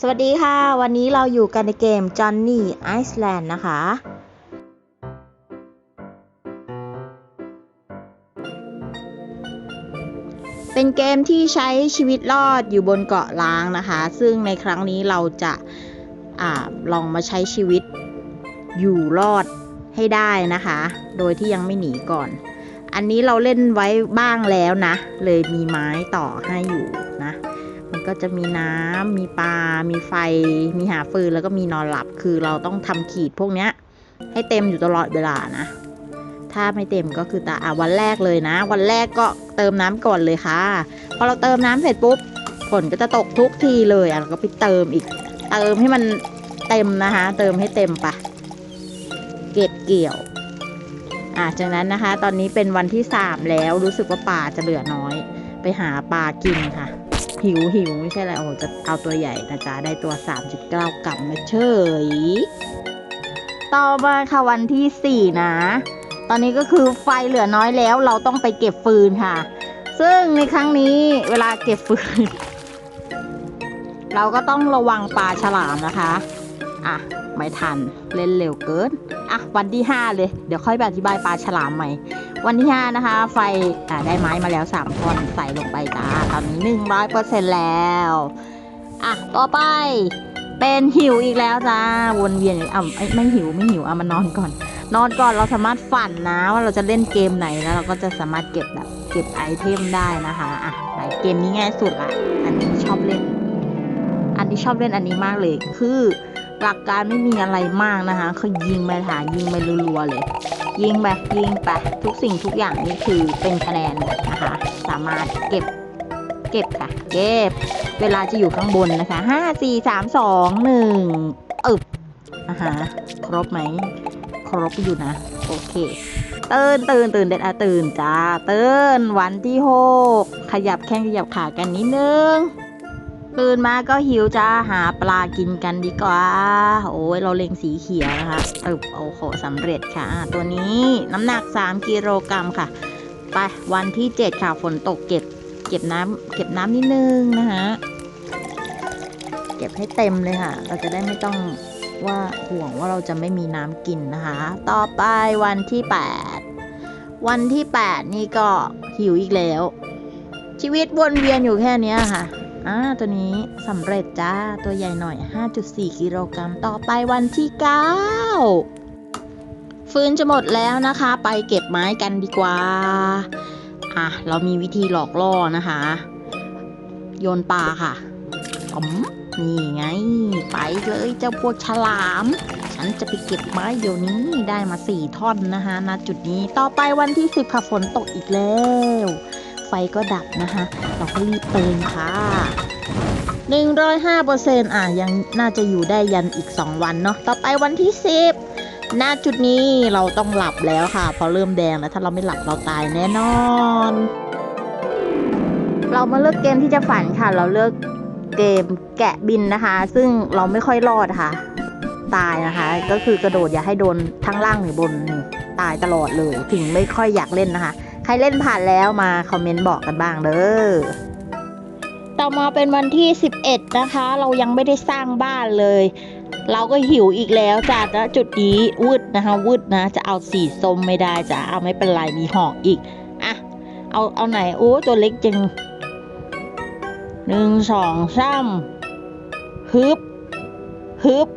สวัสดีค่ะ วันนี้เราอยู่กันในเกม Johnny Iceland นะคะ เป็นเกมที่ใช้ชีวิตรอดอยู่บนเกาะล้างนะคะ ซึ่งในครั้งนี้เราจะอาลองมาใช้ชีวิตอยู่รอดให้ได้นะคะ โดยที่ยังไม่หนีก่อน อันนี้เราเล่นไว้บ้างแล้วนะ เลยมีไม้ต่อให้อยู่นะ ก็จะมีน้ำมีปลา มีไฟ มีหาฟืนแล้วก็มีนอนหลับ คือเราต้องทำขีดพวกเนี้ยให้เต็มอยู่ตลอดเวลานะ ถ้าไม่เต็มก็คือตาอะวันแรกเลยนะ วันแรกก็เติมน้ำก่อนเลยค่ะ พอเราเติมน้ำเสร็จปุ๊บฝนก็จะตกทุกทีเลยอะเราก็ไปเติมอีก เติมให้มันเต็มนะคะ เติมให้เต็มปะเก็บเกี่ยวอะจากนั้นนะคะ ตอนนี้เป็นวันที่สามแล้วรู้สึกว่าปลาจะเหลือน้อย ไปหาปลากินค่ะ หิวหิวไม่ใช่อะไรโอ้จะเอาตัวใหญ่นะจ๊ะได้ตัว 39 กรัมมาเฉย ต่อมาค่ะวันที่ 4 นะ ตอนนี้ก็คือไฟเหลือน้อยแล้ว เราต้องไปเก็บฟืนค่ะ ซึ่งในครั้งนี้เวลาเก็บฟืน เราก็ต้องระวังปลาฉลามนะคะ อะ ไม่ทันเล่นเร็วเกิน อะ วันที่ 5 เลย เดี๋ยวค่อยไปอธิบายปลาฉลามใหม่ วันที่ 5 นะคะ ไฟได้ไม้มาแล้ว 3ท่อนใส่ลงไปจ้า ตอนนี้ 100%แล้ว อะ ต่อไปเป็นหิวอีกแล้วจ้า วนเวียนอยู่อะไม่ไม่หิวไม่หิวอะมานอนก่อน นอนก่อนเราสามารถฝันนะว่าเราจะเล่นเกมไหนแล้วเราก็จะสามารถเก็บแบบเก็บไอเทมได้นะคะอะไหนเกมนี้ง่ายสุดละอันนี้ชอบเล่น อันนี้ชอบเล่นอันนี้มากเลยคือ หลักการไม่มีอะไรมากนะคะเขายิงไปหายิงไปรัวๆเลย ยิงไปยิงไปทุกสิ่งทุกอย่างนี่คือเป็นคะแนนนะคะ สามารถเก็บเก็บค่ะ เก็บ เวลาจะอยู่ข้างบนนะคะห้าสี่สามสองหนึ่งอึบอะฮะครบไหมครบอยู่นะ โอเคตื่นตื่นตื่นเด็ดอะตื่นจ้าตื่นวันที่หกขยับแข้งขยับขากันนิดนึง ตื่นมาก็หิวจ้าหาปลากินกันดีกว่า โอ้ยเราเล็งสีเขียวนะคะตึบโอ้โหสำเร็จค่ะ ตัวนี้น้ำหนัก 3 กิโลกรัมค่ะ ไปวันที่ 7 ค่ะฝนตกเก็บ เก็บน้ำเก็บน้ำนิดนึงนะคะเก็บให้เต็มเลยค่ะ เราจะได้ไม่ต้องว่าห่วงว่าเราจะไม่มีน้ำกินนะคะ ต่อไปวันที่ 8 วันที่ 8 นี่ก็หิวอีกแล้ว ชีวิตวนเวียนอยู่แค่นี้ค่ะ อ่าตัวนี้สำเร็จจ้า ตัวใหญ่หน่อย 5.4 กิโลกรัมต่อไปวันที่ 9 ฟืนจะหมดแล้วนะคะ ไปเก็บไม้กันดีกว่า อะ เรามีวิธีหลอกล่อนะคะ โยนปลาค่ะอ๋อมนี่ไง ไปเลยเจ้าพวกฉลาม ฉันจะไปเก็บไม้เดี๋ยวนี้ได้มาสี่ท่อนนะคะณจุดนี้ต่อไปวันที่10ค่ะฝนตกอีกแล้ว ก็ดับนะคะ เราก็รีบเติมค่ะ 105%อะ ยังน่าจะอยู่ได้ยันอีก 2 วันเนาะ ต่อไปวันที่ 10ณจุดนี้เราต้องหลับแล้วค่ะ พอเริ่มแดงแล้วถ้าเราไม่หลับเราตายแน่นอน เรามาเลือกเกมที่จะฝันค่ะ เราเลือกเกมแกะบินนะคะ ซึ่งเราไม่ค่อยรอดค่ะ ตายนะคะ ก็คือกระโดดอย่าให้โดนทั้งล่างหรือบนตายตลอดเลย ถึงไม่ค่อยอยากเล่นนะคะ ใครเล่นผ่านแล้วมาคอมเมนต์บอกกันบ้างเด้อต่อมาเป็นวันที่ 11 นะคะ เรายังไม่ได้สร้างบ้านเลย เราก็หิวอีกแล้วจ้ะณจุดนี้วืดนะคะวืดนะ จะเอาสีส้มไม่ได้จ้ะเอาไม่เป็นไรมีหอกอีกอะเอาเอาไหนโอ้ตัวเล็กจังหนึ่งสองสามฮึบฮึบ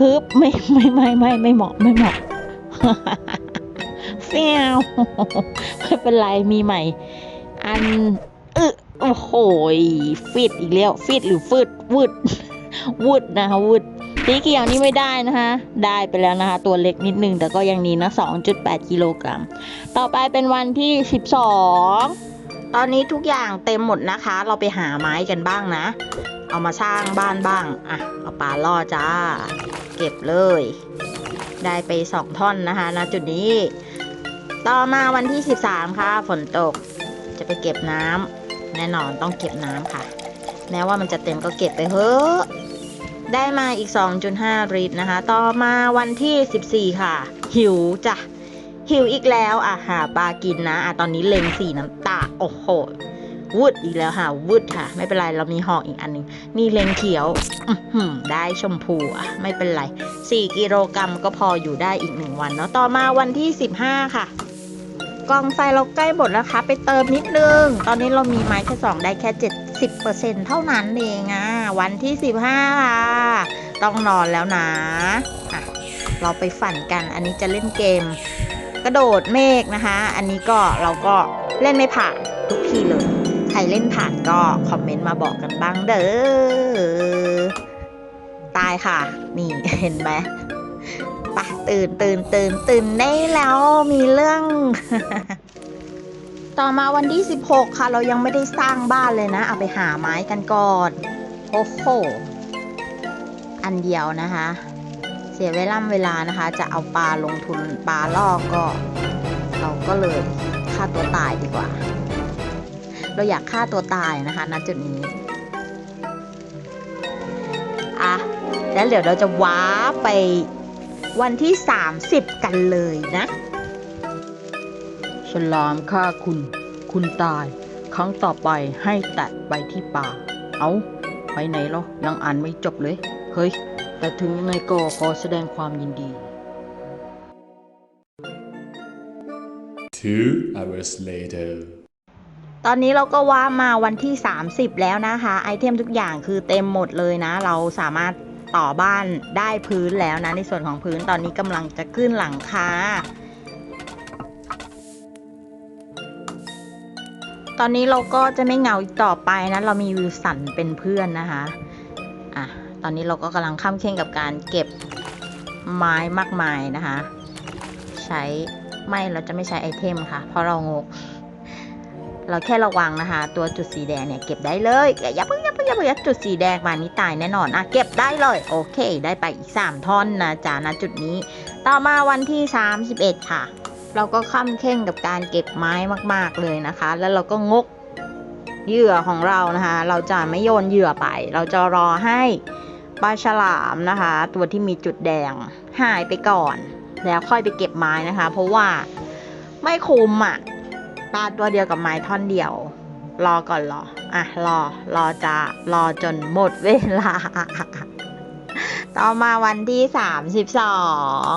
ฮึบไม่ไม่ไม่ไม่ไม่เหมาะไม่เหมาะ เฟี้ยวไม่เป็นไรมีใหม่ อันเอึโอ้โหยฟิตอีกแล้วฟิตหรือฟืดวืดวืดนะคะวืดสีเขียวนี่ไม่ได้นะคะได้ไปแล้วนะคะ ตัวเล็กนิดนึงแต่ก็ยังนี้นะ 2.8 กิโลกรัม ต่อไปเป็นวันที่ 12 ตอนนี้ทุกอย่างเต็มหมดนะคะ เราไปหาไม้กันบ้างนะ เอามาสร้างบ้านบ้างอะเอาปลาล่อจ้า เก็บเลย ได้ไป 2 ท่อนนะคะณจุดนี้ ต่อมาวันที่ 13 ค่ะ ฝนตกจะไปเก็บน้ำแน่นอนต้องเก็บน้ำค่ะ แม้ว่ามันจะเต็มก็เก็บไปเถอะได้มาอีก 2.5 ลิตรนะคะ ต่อมาวันที่ 14 ค่ะ หิวจ้ะหิวอีกแล้วอะหาปลากินนะอะตอนนี้เล็งสีน้ำตาโอ้โหวุดอีกแล้วค่ะวุดค่ะ ไม่เป็นไรเรามีห่ออีกอันหนึง นี่เลงเขียวอได้ชมพูอะไม่เป็นไร 4 กิโลกรัมก็พออยู่ได้อีกหนึ่งวันเนาะต่อมาวันที่ 15 ค่ะ กองไฟเราใกล้หมดแล้วคะ ไปเติมนิดนึง ตอนนี้เรามีไม้แค่สองได้แค่ 70%เท่านั้นเองอะวันที่ 15 ค่ะ ต้องนอนแล้วนะอะเราไปฝันกัน อันนี้จะเล่นเกม กระโดดเมฆนะคะ อันนี้ก็เราก็เล่นไม่ผ่านทุกทีเลย ใครเล่นผ่านก็คอมเมนต์มาบอกกันบ้างเด้อ ตายค่ะ นี่เห็นไหม ไปตื่นตื่นตื่นตื่นได้แล้วมีเรื่อง ต่อมาวันที่ 16 ค่ะ เรายังไม่ได้สร้างบ้านเลยนะ เอาไปหาไม้กันก่อน โอ้โห อันเดียวนะคะ เสียเวลาเวลานะคะ จะเอาปลาลงทุนปลาลอกก็ เราก็เลยฆ่าตัวตายดีกว่า เราอยากฆ่าตัวตายนะคะณจุดนี้อะแล้วเดี๋ยวเราจะว้าไป วันที่ 30 กันเลยนะฉลามฆ่าคุณ คุณตาย ครั้งต่อไปให้แตะไปที่ป่าเอาไปไหนเหรอยังอ่านไม่จบเลย เฮ้ย แต่ถึงยังไงก็ขอแสดงความยินดี Two hours later. ตอนนี้เราก็ว่ามาวันที่ 30 แล้วนะคะ ไอเทมทุกอย่างคือเต็มหมดเลยนะ เราสามารถ ต่อบ้านได้พื้นแล้วนะ ในส่วนของพื้นตอนนี้กำลังจะขึ้นหลังคาตอนนี้เราก็จะไม่เหงาอีกต่อไปนะเรามีวิวสันเป็นเพื่อนนะคะอะตอนนี้เราก็กำลังข้ามเข่งกับการเก็บไม้มากมายนะคะ ใช้ไม่เราจะไม่ใช้ไอเทมค่ะ เพราะเรางก เราแค่ระวังนะคะ ตัวจุดสีแดงเนี่ยเก็บได้เลยอย่าเพิ่ง อย่าเพิ่งอย่าเพิ่งอย่าจุดสีแดงมานี่ตายแน่นอนอะเก็บได้เลย โอเค ได้ไปอีก 3 ท่อนนะจ๊ะนะจุดนี้ ต่อมาวันที่ 31 ค่ะ เราก็ค่ำเข่งกับการเก็บไม้มาก ๆเลยนะคะ แล้วเราก็งกเหยื่อของเรานะคะ เราจะไม่โยนเหยื่อไป เราจะรอให้ปลาฉลามนะคะ ตัวที่มีจุดแดงหายไปก่อน แล้วค่อยไปเก็บไม้นะคะ เพราะว่าไม่คุ้มอะปลาตัวเดียวกับไม้ท่อนเดียว รอก่อนรอ อะ รอ รอจะรอจนหมดเวลา ต่อมาวันที่สามสิบสอง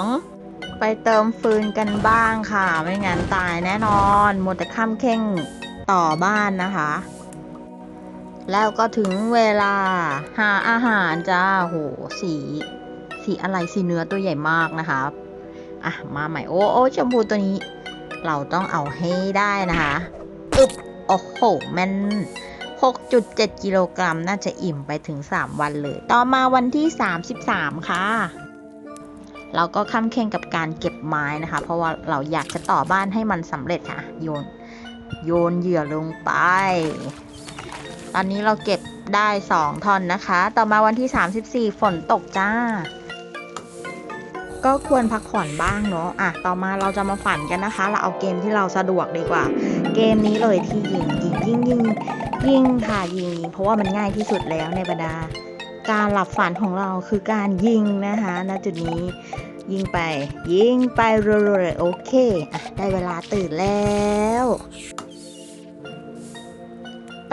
ไปเติมฟืนกันบ้างค่ะ ไม่งั้นตายแน่นอนหมดแต่ข้ามเข่งต่อบ้านนะคะ แล้วก็ถึงเวลาหาอาหารจ้าโหสี สีอะไรสีเนื้อตัวใหญ่มากนะคะอะ มาใหม่ โอ้โอ้ชมพูตัวนี้ เราต้องเอาให้ได้นะคะ อึบ โอ้โหแมัน 6.7 กิโลกรัมน่าจะอิ่มไปถึง 3 วันเลย ต่อมาวันที่ 33 ค่ะ เราก็ค้ำเข่งกับการเก็บไม้นะคะ เพราะว่าเราอยากจะต่อบ้านให้มันสำเร็จค่ะ โยน โยนเหยื่อลงไป ตอนนี้เราเก็บได้ 2ท่อนนะคะ ต่อมาวันที่ 34 ฝนตกจ้า ก็ควรพักผ่อนบ้างเนาะ อะ ต่อมาเราจะมาฝันกันนะคะ เราเอาเกมที่เราสะดวกดีกว่า เกมนี้เลยที่ยิงยิงยิงยิงยิงค่ะยิงยิงเพราะว่ามันง่ายที่สุดแล้วในบรรดา การหลับฝันของเราคือการยิงนะคะณจุดนี้ยิงไป ยิงไปเรื่อยๆโอเคอะได้เวลาตื่นแล้ว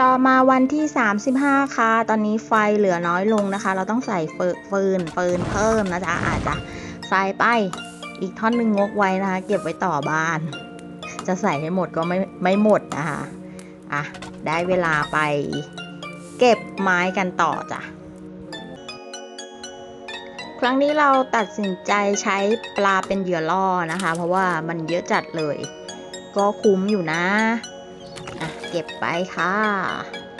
ต่อมาวันที่ 35 ค่ะ ตอนนี้ไฟเหลือน้อยลงนะคะ เราต้องใส่เฟืนฟืนเพิ่มนะจ๊ะอาจจะใส่ไปอีกท่อนหนึ่งงกไว้นะคะ เก็บไว้ต่อบ้าน จะใส่ให้หมดก็ไม่ไม่หมดนะคะอะได้เวลาไปเก็บไม้กันต่อจ้ะครั้งนี้เราตัดสินใจใช้ปลาเป็นเหยื่อล่อนะคะ เพราะว่ามันเยอะจัดเลย ก็คุ้มอยู่นะอะเก็บไปค่ะ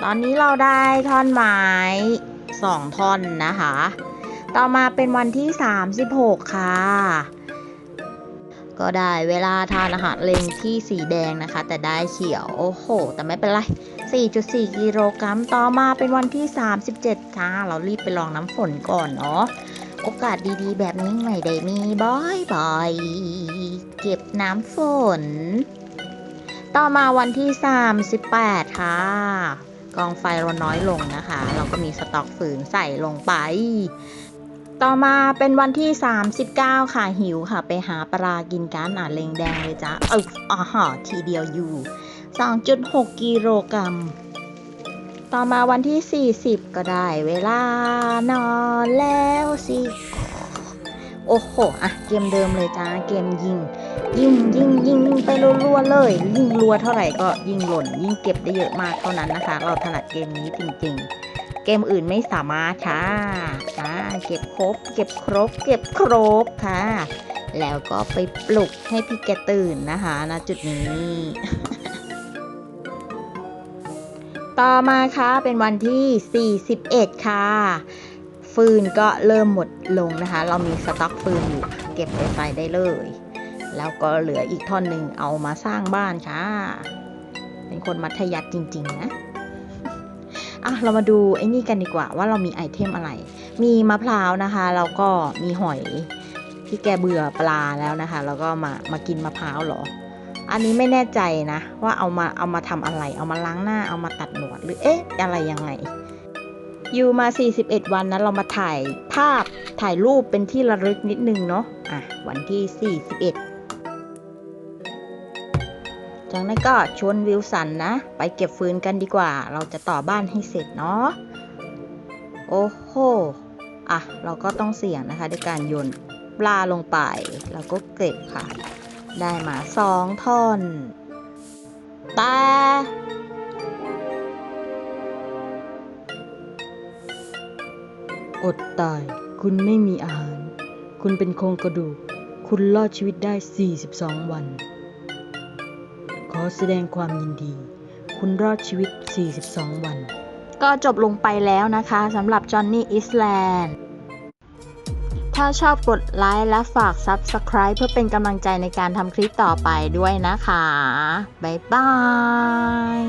ตอนนี้เราได้ท่อนไม้สองท่อนนะคะ ต่อมาเป็นวันที่ 36 ค่ะ ก็ได้เวลาทานอาหารเลงที่สีแดงนะคะ แต่ได้เขียวโอ้โห แต่ไม่เป็นไร 4.4 กิโลกรัมต่อมาเป็นวันที่ 37ค่ะเรารีบไปลองน้ำฝนก่อนเนาะโอกาสดีๆ แบบนี้ไม่ได้มีบ่อยๆ เก็บน้ำฝน ต่อมาวันที่ 38 ค่ะ กองไฟเราน้อยลงนะคะ เราก็มีสต็อกฝืนใส่ลงไป ต่อมาเป็นวันที่ 39 ค่ะหิวค่ะ ไปหาปลากินกันอะเลงแดงเลยจ้ะเอออ่าฮะทีเดียวอยู่ 2.6 กิโลกรัม ต่อมาวันที่ 40 ก็ได้เวลานอนแล้วสิโอ้โห อะ เกมเดิมเลยจ้า เกมยิง ยิงยิงยิงไปรัวๆเลย ยิงรัวเท่าไหร่ก็ยิงหล่น ยิงเก็บได้เยอะมากเท่านั้นนะคะ เราถนัดเกมนี้จริง ๆ เกมอื่นไม่สามารถค่ะอ่าเก็บครบ เก็บครบ เก็บครบค่ะ แล้วก็ไปปลุกให้พี่แกตื่นนะคะณจุดนี้ ต่อมาค่ะเป็นวันที่ 41 ค่ะ ฟืนก็เริ่มหมดลงนะคะ เรามีสต็อกฟืนอยู่ เก็บไปใส่ได้เลย แล้วก็เหลืออีกท่อนหนึ่งเอามาสร้างบ้านค่ะ เป็นคนมัธยัติจริง ๆ นะ อะเรามาดูไอ้นี่กันดีกว่าว่าเรามีไอเทมอะไร มีมะพร้าวนะคะแล้วก็มีหอยที่แกเบื่อปลาแล้วนะคะ แล้วก็มามากินมะพร้าวเหรอ อันนี้ไม่แน่ใจนะ ว่าเอามาเอามาทำอะไร เอามาล้างหน้าเอามาตัดหนวดหรือเอ๊ะอะไรยังไงอยู่มา 41 วันนะเรามาถ่ายภาพถ่ายรูปเป็นที่ระลึกนิดนึงเนาะอะวันที่ 41 จากนั้นก็ชวนวิลสันนะ ไปเก็บฟืนกันดีกว่า เราจะต่อบ้านให้เสร็จเนาะ โอ้โห อะ เราก็ต้องเสี่ยงนะคะด้วยการโยนปลาลงไป แล้วก็เก็บค่ะ ได้มาสองท่อน แต่อดตาย คุณไม่มีอาหาร คุณเป็นโครงกระดูก คุณรอดชีวิตได้ 42 วัน ขอแสดงความยินดี คุณรอดชีวิต 42 วัน ก็จบลงไปแล้วนะคะสำหรับจอนนี่อิสแลนด์ถ้าชอบกดไลค์และฝาก Subscribe เพื่อเป็นกำลังใจในการทำคลิปต่อไปด้วยนะคะ บ๊ายบาย